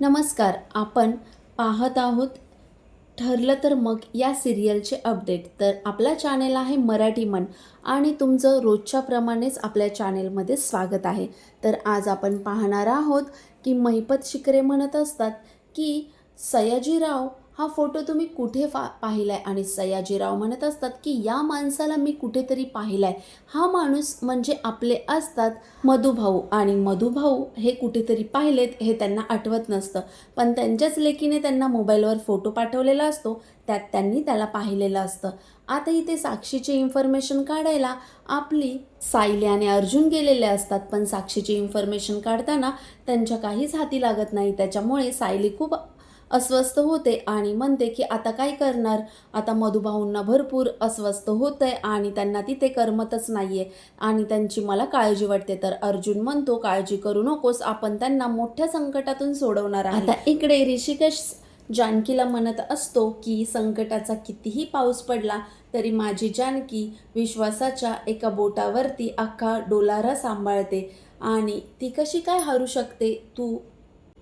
नमस्कार आपण पाहत आहोत ठरलं तर मग या सिरियलचे अपडेट. तर आपला चॅनेल आहे मराठी मन आणि तुमचं रोजच्याप्रमाणेच आपल्या चॅनेलमध्ये स्वागत आहे. तर आज आपण पाहणार आहोत की महिपत शिकरे म्हणत असतात की सयाजीराव हा फोटो तुम्ही कुठे फा पाहिला आहे आणि सयाजीराव म्हणत असतात की या माणसाला मी कुठेतरी पाहिला आहे हा माणूस म्हणजे आपले असतात मधुभाऊ. आणि मधुभाऊ हे कुठेतरी पाहिलेत हे त्यांना आठवत नसतं. पण त्यांच्याच लेकीने त्यांना मोबाईलवर फोटो पाठवलेला असतो. त्यात त्यांनी त्याला पाहिलेलं असतं. आता इथे साक्षीची इन्फॉर्मेशन काढायला आपली सायली आणि अर्जुन गेलेले असतात. पण साक्षीची इन्फॉर्मेशन काढताना त्यांच्या काहीच हाती लागत नाही. त्याच्यामुळे सायली खूप अस्वस्थ होते आणि म्हणते की आता काय करणार? आता मधुभाऊंना भरपूर अस्वस्थ होत आहे आणि त्यांना तिथे करमतच नाही आहे आणि त्यांची मला काळजी वाटते. तर अर्जुन म्हणतो काळजी करू नकोस आपण त्यांना मोठ्या संकटातून सोडवणार आता इकडे ऋषिकेश जानकीला म्हणत असतो की संकटाचा कितीही पाऊस पडला तरी माझी जानकी विश्वासाच्या एका बोटावरती अख्खा डोलारा सांभाळते आणि ती कशी काय हरू शकते? तू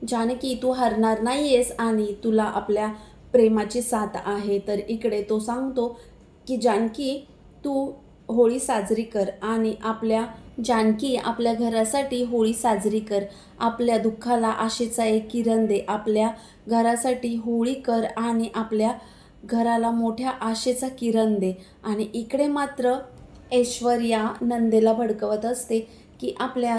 जानकी तू हरणार नाही आहेस आणि तुला आपल्या प्रेमाची साथ आहे. तर इकडे तो सांगतो की जानकी तू होळी साजरी कर आणि आपल्या जानकी आपल्या घरासाठी होळी साजरी कर. आपल्या दुःखाला आशेचा एक किरण दे. आपल्या घरासाठी होळी कर आणि आपल्या घराला मोठ्या आशेचा किरण दे. आणि इकडे मात्र ऐश्वर्या नंदेला भडकवत असते की आपल्या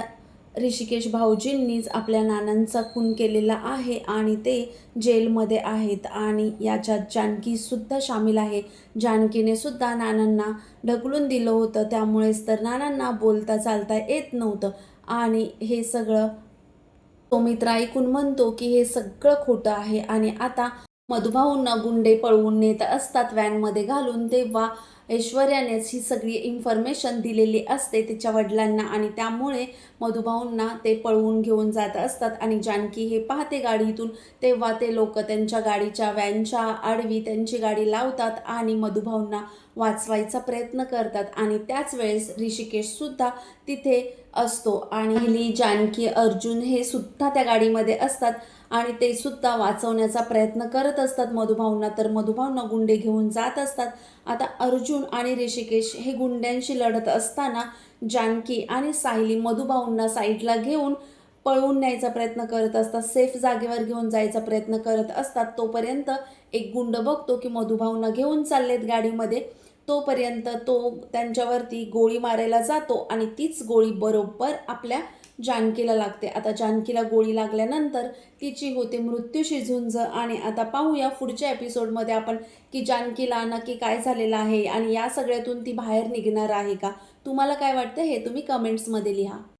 ऋषिकेश भाऊजींनीच आपल्या नानांचा खून केलेला आहे आणि ते जेलमध्ये आहेत आणि याच्यात जानकीसुद्धा सामील आहे. जानकीने सुद्धा नानांना ढकलून दिलं होतं. त्यामुळेच तर नानांना बोलता चालता येत नव्हतं. आणि हे सगळं तो मित्र ऐकून म्हणतो की हे सगळं खोटं आहे. आणि आता मधुभाऊंना गुंडे पळवून नेत असतात व्हॅनमध्ये घालून. तेव्हा ऐश्वर्यानेच ही सगळी इन्फॉर्मेशन दिलेली असते तिच्या वडिलांना आणि त्यामुळे मधुभाऊंना ते पळवून घेऊन जात असतात. आणि जानकी हे पाहते गाडीतून तेव्हा ते लोक त्यांच्या गाडीच्या व्हॅनच्या आडवी त्यांची गाडी लावतात आणि मधुभाऊंना वाचवायचा प्रयत्न करतात. आणि त्याच वेळेस ऋषिकेशसुद्धा तिथे असतो आणि हिली जानकी अर्जुन हे सुद्धा त्या गाडीमध्ये असतात आणि ते सुद्धा वाचवण्याचा प्रयत्न करत असतात. मधुभाऊंना तर मधुभाऊंना गुंडे घेऊन जात असतात. आता अर्जुन आणि ऋषिकेश हे गुंड्यांशी लढत असताना जानकी आणि सायली मधुभाऊंना साईडला घेऊन पळवून न्यायचा प्रयत्न करत असतात. सेफ जागेवर घेऊन जायचा प्रयत्न करत असतात. तोपर्यंत एक गुंड बघतो की मधुभाऊंना घेऊन चाललेत गाडीमध्ये. तोपर्यंत तो त्यांच्यावरती गोळी मारायला जातो आणि तीच गोळी बरोबर आपल्या जानकीला लागते. आता जानकीला गोळी लागल्यानंतर तिची होते मृत्यूशी झुंज आणि आता पाहूया पुढच्या एपिसोडमध्ये आपण की जानकीला नक्की काय झालेलं आहे आणि या सगळ्यातून ती बाहेर निघणार आहे का? तुम्हाला काय वाटतं हे तुम्ही कमेंट्समध्ये लिहा.